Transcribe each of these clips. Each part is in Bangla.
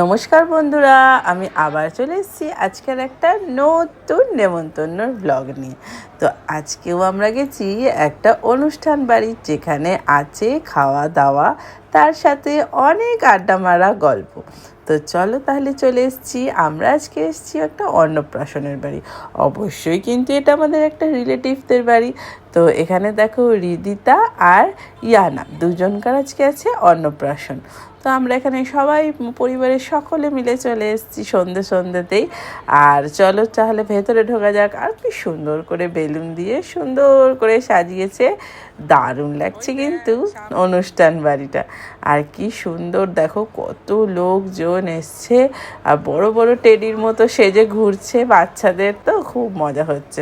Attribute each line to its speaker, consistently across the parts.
Speaker 1: নমস্কার বন্ধুরা, আমি আবার চলে এসেছি আজকের একটা নতুন নেমন্তন্নর ব্লগ নিয়ে। তো আজকেও আমরা গেছি একটা অনুষ্ঠান বাড়ি যেখানে আছে খাওয়া দাওয়া তার সাথে অনেক আড্ডা মারা গল্প। তো চলো তাহলে চলে এসেছি, আমরা আজকে এসেছি একটা অন্নপ্রাশনের বাড়ি। অবশ্যই কিন্তু এটা আমাদের একটা রিলেটিভদের বাড়ি। তো এখানে দেখো রিদিতা আর ইয়ানা দুজনকার আজকে আছে অন্নপ্রাশন। তো আমরা এখানে সবাই পরিবারের সকলে মিলে চলে এসেছি সন্ধে সন্ধ্যেতেই। আর চলো তাহলে ভেতরে ঢোকা যাক। আর কি সুন্দর করে বেলুন দিয়ে সুন্দর করে সাজিয়েছে। দারুণ লাগছে কিন্তু অনুষ্ঠান বাড়িটা। আর কি সুন্দর দেখো কত লোকজন এসছে। আর বড় বড় টেডির মতো সেজে ঘুরছে বাচ্চাদের তো, খুব মজা হচ্ছে।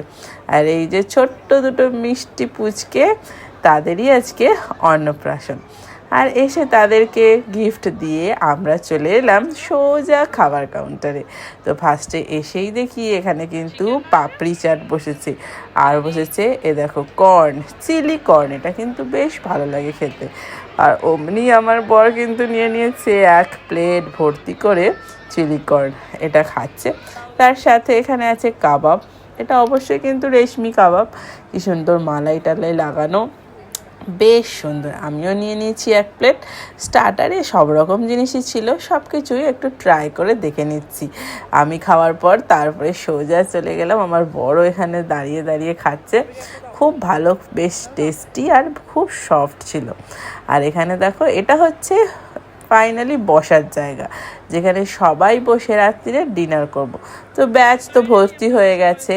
Speaker 1: আর এই যে ছোট্ট দুটো মিষ্টি পুচকে, তাদেরই আজকে অন্নপ্রাশন। আর এসে তাদেরকে গিফট দিয়ে আমরা চলে এলাম সোজা খাবার কাউন্টারে তো ফার্স্টে এসেই দেখি এখানে কিন্তু পাপড়ি চাট বসেছে। আর বসেছে, এ দেখো কর্ন চিলি কর্ন এটা কিন্তু বেশ ভালো লাগে খেতে। আর অমনি আমার বর কিন্তু নিয়ে নিয়েছে এক প্লেট ভর্তি করে চিলি কর্ন এটা খাচ্ছে। তার সাথে এখানে আছে কাবাব, এটা অবশ্যই কিন্তু রেশমি কাবাব। কি সুন্দর মালাই টালাই লাগানো। বেশ সুন্দর। আমিও নিয়ে নিয়েছি এক প্লেট। স্টার্টারে সব রকম জিনিসই ছিল সব কিছুই একটু ট্রাই করে দেখে নিচ্ছি। আমি খাওয়ার পর তারপরে সোজা চলে গেলাম, আমার বড় এখানে দাঁড়িয়ে দাঁড়িয়ে খাচ্ছে। খুব ভালো, বেশ টেস্টি আর খুব সফট ছিল। আর এখানে দেখো, এটা হচ্ছে ফাইনালি বসার জায়গা, যেখানে সবাই বসে রাত্রিরে ডিনার করব। তো ব্যাচ তো ভর্তি হয়ে গেছে।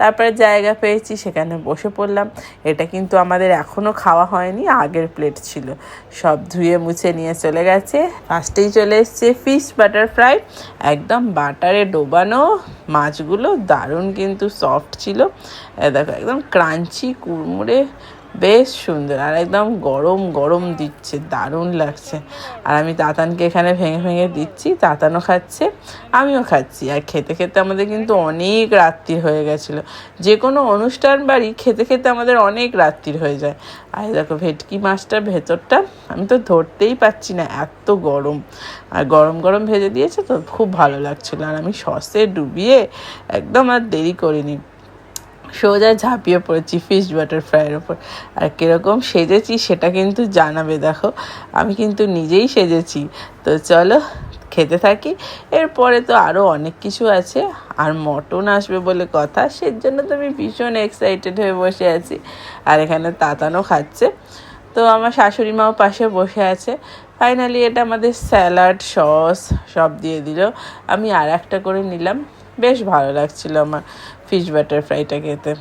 Speaker 1: তারপরে জায়গা পেয়েছি, সেখানে বসে পড়লাম। এটা কিন্তু আমাদের এখনও খাওয়া হয়নি, আগের প্লেট ছিল। সব ধুয়ে মুছে নিয়ে চলে গেছে। ফার্স্টেই চলে এসছে ফিশ বাটার ফ্রাই একদম বাটারে ডোবানো। মাছগুলো দারুণ কিন্তু সফট ছিল। দেখো, একদম ক্রাঞ্চি কুড়মুড়ে বেশ সুন্দর, আর একদম গরম গরম দিচ্ছে, দারুণ লাগছে। আর আমি তাতানকে এখানে ভেঙে ভেঙে দিচ্ছি, তাতানও খাচ্ছে, আমিও খাচ্ছি। আর খেতে খেতে আমাদের কিন্তু অনেক রাত্রি হয়ে গেছিল। যে কোনো অনুষ্ঠান বাড়ি খেতে খেতে আমাদের অনেক রাত্রির হয়ে যায়। আর দেখো ভেটকি মাছটার ভেতরটা আমি তো ধরতেই পাচ্ছি না, এত গরম। আর গরম গরম ভেজে দিয়েছে তো খুব ভালো লাগছিল। আর আমি সসে ডুবিয়ে একদম আর দেরি করিনি। সোজা ঝাঁপিয়ে পড়েছি ফিশ বাটার ফ্রাইয়ের ওপর আর কীরকম সেজেছি সেটা কিন্তু জানাবে, দেখো। আমি কিন্তু নিজেই সেজেছি। তো চলো, খেতে থাকি। এরপরে তো আরও অনেক কিছু আছে। আর মটন আসবে বলে কথা সের জন্য তো আমি ভীষণ এক্সাইটেড হয়ে বসে আছি। আর এখানে তাতানো খাচ্ছে। তো আমার শাশুড়ি মাও পাশে বসে আছে। ফাইনালি এটা আমাদের স্যালাড সস সব দিয়ে দিল। আমি আর একটা করে নিলাম। বেশ ভালো লাগছিল আমার ফিশ বাটার ফ্রাইটা খেতে।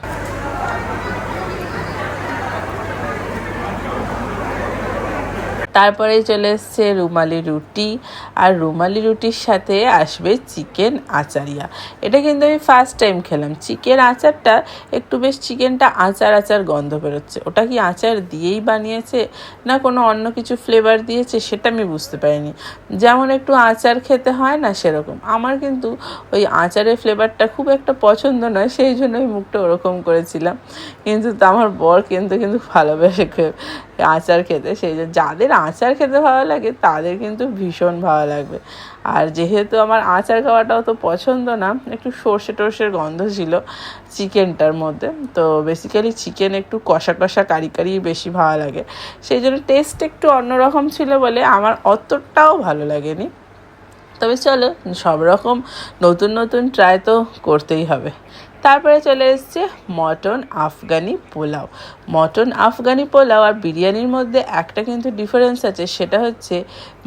Speaker 1: তারপরে চলে এসছে রুমালি রুটি। আর রুমালি রুটির সাথে আসবে চিকেন আচারিয়া। এটা কিন্তু আমি ফার্স্ট টাইম খেলাম। চিকেন আচারটা, একটু বেশ চিকেনটা আচার আচার গন্ধ বেরোচ্ছে। ওটা কি আচার দিয়েই বানিয়েছে, না কোনো অন্য কিছু ফ্লেভার দিয়েছে, সেটা আমি বুঝতে পারিনি। যেমন একটু আচার খেতে হয় না সেরকম। আমার কিন্তু ওই আচারের ফ্লেভারটা খুব একটা পছন্দ নয়, সেই জন্য আমি মুখটা ওরকম করেছিলাম। কিন্তু আমার বর কিন্তু কিন্তু ভালোবেসে আচার খেতে। সেই যাদের আচার খেতে ভালো লাগে, তাদের কিন্তু ভীষণ ভালো লাগবে। আর যেহেতু আমার আচার খাওয়াটা অত পছন্দ না, একটু সর্ষে টর্ষের গন্ধ ছিল চিকেনটার মধ্যে। তো বেসিক্যালি চিকেন একটু কষা কষা, কারি কারি বেশি ভালো লাগে। সেই জন্য টেস্ট একটু অন্যরকম ছিল বলে আমার অতটাও ভালো লাগেনি। তবে চলো সব রকম নতুন নতুন ট্রাই তো করতেই হবে। তারপরে চলে এসছে মটন আফগানি পোলাও। মটন আফগানি পোলাও আর বিরিয়ানির মধ্যে একটা কিন্তু ডিফারেন্স আছে, সেটা হচ্ছে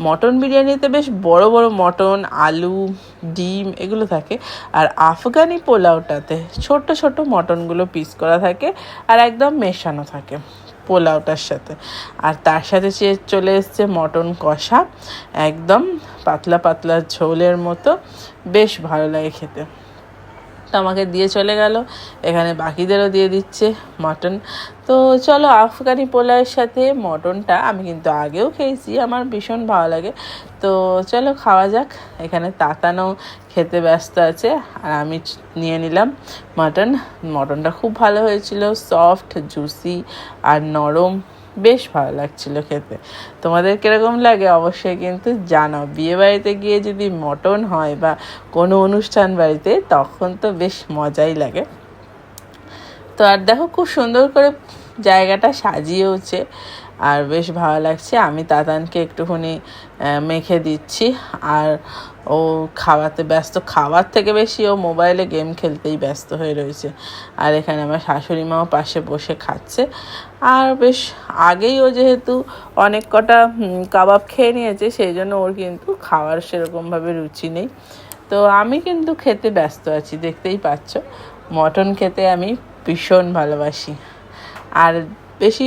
Speaker 1: মটন বিরিয়ানিতে বেশ বড় বড় মটন, আলু, ডিম এগুলো থাকে আর আফগানি পোলাওটাতে ছোট ছোট মটনগুলো পিস করা থাকে আর একদম মেশানো থাকে পোলাওটার সাথে। আর তার সাথে সে চলে এসছে মটন কষা, একদম পাতলা পাতলা ঝোলের মতো, বেশ ভালো লাগে খেতে। আমাকে দিয়ে চলে গেল। এখানে বাকিদেরও দিয়ে দিচ্ছে মটন। তো চলো আফগানি পোলাওয়ের সাথে মটনটা আমি কিন্তু আগেও খেয়েছি, আমার ভীষণ ভালো লাগে। তো চলো খাওয়া যাক। এখানে তাতানো খেতে ব্যস্ত আছে, আর আমি নিয়ে নিলাম মটন। মটনটা খুব ভালো হয়েছিল, সফট, জুসি আর নরম। বেশ ভালো লাগছিল খেতে। তোমাদের কীরকম লাগে অবশ্যই কিন্তু জানাও। বিয়েবাড়িতে গিয়ে যদি মটন হয় বা কোনো অনুষ্ঠান বাড়িতে, তখন তো বেশ মজাই লাগে। তো আর দেখো খুব সুন্দর করে জায়গাটা সাজিয়েওছে আর বেশ ভালো লাগছে। আমি তাতানকে একটুখানি মেখে দিচ্ছি। আর ও খাওয়াতে ব্যস্ত, খাওয়ার থেকে বেশি ও মোবাইলে গেম খেলতেই ব্যস্ত হয়ে রয়েছে। আর এখানে আমার শাশুড়ি মাও পাশে বসে খাচ্ছে। আর বেশ আগেই ও যেহেতু অনেক কটা কাবাব খেয়ে নিয়েছে, সেই জন্য ওর কিন্তু খাওয়ার সেরকমভাবে রুচি নেই। তো আমি কিন্তু খেতে ব্যস্ত আছি, দেখতেই পাচ্ছ। মটন খেতে আমি ভীষণ ভালোবাসি। আর বেশি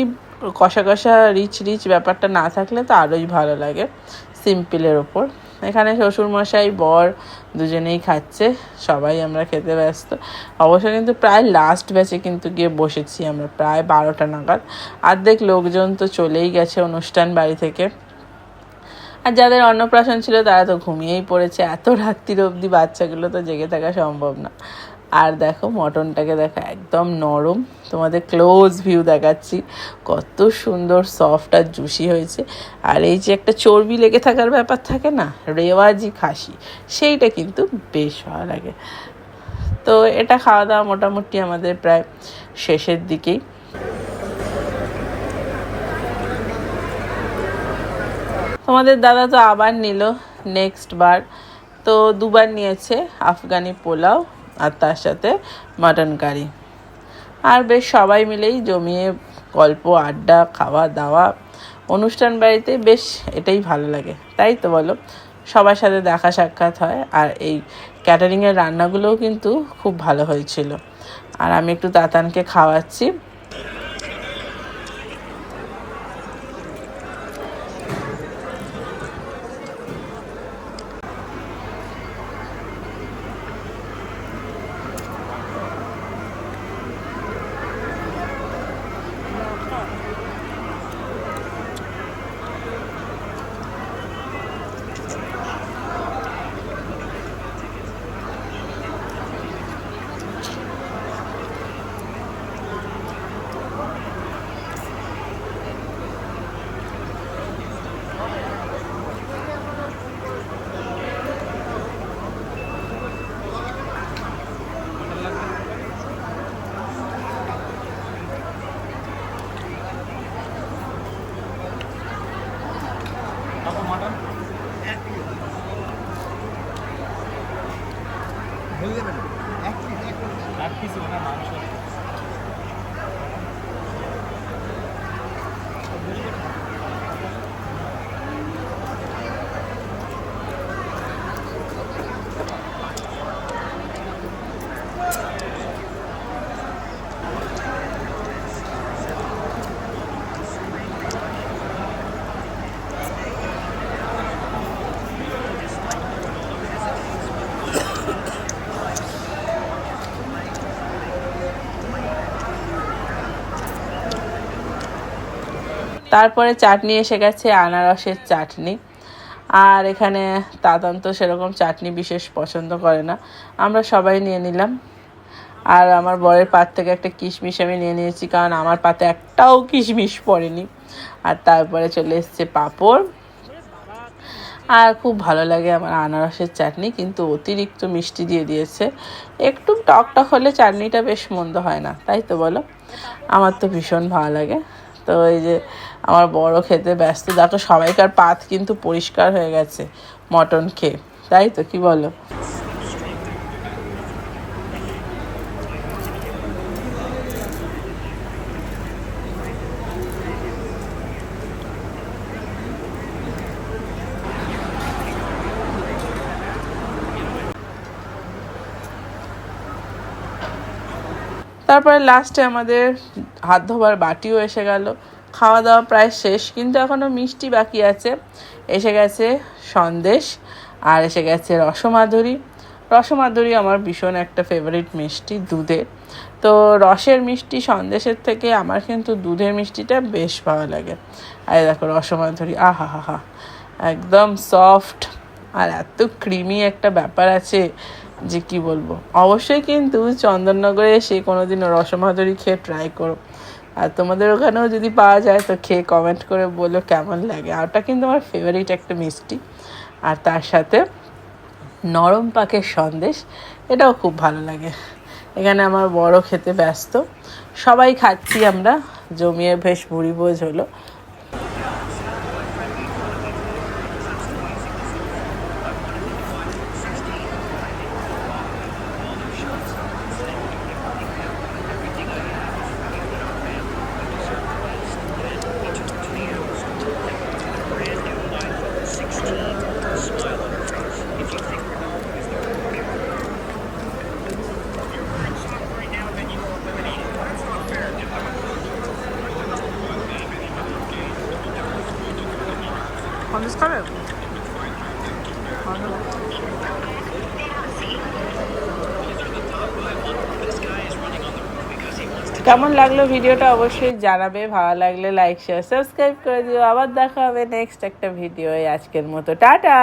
Speaker 1: কষা কষা রিচ রিচ ব্যাপারটা না থাকলে তো আরোই ভালো লাগে সিম্পলের ওপর। এখানে শ্বশুরমশাই, বর দুজনেই খাচ্ছে, সবাই আমরা খেতে ব্যস্ত। অবশ্য কিন্তু প্রায় লাস্ট ব্যাচে কিন্তু গিয়ে বসেছি আমরা, প্রায় বারোটা নাগাদ। অর্ধেক লোকজন তো চলেই গেছে অনুষ্ঠান বাড়ি থেকে। আর যাদের অন্নপ্রাশন ছিল তারা তো ঘুমিয়েই পড়েছে, এত রাত্রির অবধি বাচ্চাগুলো তো জেগে থাকা সম্ভব না। আর দেখো মটনটাকে দেখো একদম নরম। তোমাদের ক্লোজ ভিউ দেখাচ্ছি। কত সুন্দর সফট আর জুসি হয়েছে। আর এই যে একটা চর্বি লেগে থাকার ব্যাপার থাকে না, রেওয়াজি খাসি, সেইটা কিন্তু বেশ ভালো লাগে। তো এটা খাওয়া দাওয়া মোটামুটি আমাদের প্রায় শেষের দিকেই। তোমাদের দাদা তো আবার নিল নেক্সট বার। তো দুবার নিয়েছে আফগানি পোলাও। আর তার সাথে মাটন কারি আর বেশ সবাই মিলেই জমিয়ে গল্প, আড্ডা, খাওয়া দাওয়া, অনুষ্ঠান বাড়িতে বেশ এটাই ভালো লাগে। তাই তো বলো, সবার সাথে দেখা সাক্ষাৎ হয় আর এই ক্যাটারিংয়ের রান্নাগুলোও কিন্তু খুব ভালো হয়েছিল। আর আমি একটু তাতানকে খাওয়াচ্ছি। তারপরে চাটনি এসে গেছে আনারসের চাটনি। আর এখানে তাতান তো সেরকম চাটনি বিশেষ পছন্দ করে না। আমরা সবাই নিয়ে নিলাম। আর আমার বরের পাত থেকে একটা কিশমিশ আমি নিয়ে নিয়েছি, কারণ আমার পাতে একটাও কিশমিশ পড়েনি। আর তারপরে চলে এসছে পাঁপড়। আর খুব ভালো লাগে আমার আনারসের চাটনি, কিন্তু অতিরিক্ত মিষ্টি দিয়ে দিয়েছে। একটু টক টক হলে চাটনিটা বেশ মন্দ হয় না, তাই তো বলো? আমার তো ভীষণ ভালো লাগে। তো এই যে আমার বড় খেতে ব্যস্ত। দেখো সবাইকার পাত কিন্তু পরিষ্কার হয়ে গেছে, মটন খেয়ে। তাই তো, কি বলো? তারপরে লাস্টে আমাদের হাত ধোবার বাটিও এসে গেল। খাওয়া দাওয়া প্রায় শেষ, কিন্তু এখনও মিষ্টি বাকি আছে। এসে গেছে সন্দেশ, আর এসে গেছে রসমাধুরী। রসমাধুরী আমার ভীষণ একটা ফেভারিট মিষ্টি, দুধের। তো রসের মিষ্টি সন্দেশের থেকে আমার কিন্তু দুধের মিষ্টিটা বেশ ভালো লাগে। আর দেখো রসমাধুরী আহা হা হা একদম সফট আর এত ক্রিমি একটা ব্যাপার আছে যে কি বলব। অবশ্যই কিন্তু চন্দননগরে এসে কোনোদিনও রসমাধুরী খেয়ে ট্রাই করো। আর তোমাদের ওখানেও যদি পাওয়া যায় তো খেয়ে কমেন্ট করে বলো কেমন লাগে। আর ওটা কিন্তু আমার ফেভারিট একটা মিষ্টি। আর তার সাথে নরম পাকের সন্দেশ, এটাও খুব ভালো লাগে। এখানে আমার বড় খেতে ব্যস্ত। সবাই খাচ্ছি আমরা, জমিয়ে বেশ ভুড়ি বোঝ হলো। সন্দেশ of. কেমন লাগল ভিডিওটা অবশ্যই জানাবে, ভালো লাগলে লাইক শেয়ার সাবস্ক্রাইব করে দিও। আবার দেখা হবে নেক্সট একটা ভিডিও আজকের মতো। টাটা!